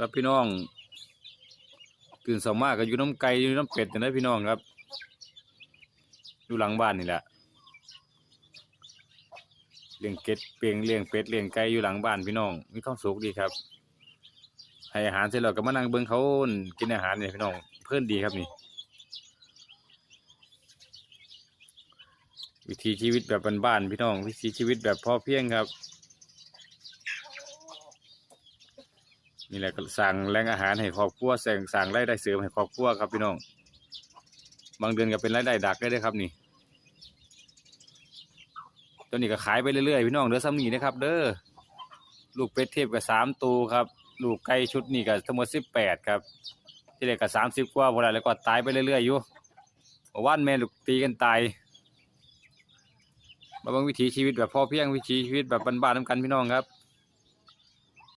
ครับพี่น้องตื่นสามารถก็อยู่น้ำไก่อยู่น้ำเป็ดนะพี่น้องครับอยู่หลังบ้านนี่แหละเลี้ยงเก็ดเปียงเลี้ยงเป็ดเลี้ยงไก่อยู่หลังบ้านพี่น้องมีความสุขดีครับ ให้อาหารเสร็จแล้วก็มานั่งเบิ่งเขากินอาหารเนี่ยพี่น้องเพื่อนดีครับนี่ วิถีชีวิตแบบบ้านๆพี่น้อง วิถีชีวิตแบบพ่อเพียงครับ นี่แหละก็สั่งแรงอาหารให้ครอบครัวสั่งสั่งรายได้เสริมให้ครอบครัวครับพี่น้อง บางเดือนก็เป็นรายได้ดักได้เลยครับนี่ตัวนี้ก็ขายไปเรื่อยๆพี่น้องเด้อซ้ำนี่นะครับ เด้อลูกเป็ดเทพกับสามตัวครับ ลูกไก่ชุดนี้ก็ทั้งหมดสิบแปดครับ ที่เหลือก็สามสิบกว่าพอแล้วก็ตายไปเรื่อยๆอยู่ว่านแม่ลูกตีกันตายมาบิ่งวิถีชีวิตแบบพ่อเพียงวิถีชีวิตแบบบ้านๆน้ำกันพี่น้องครับ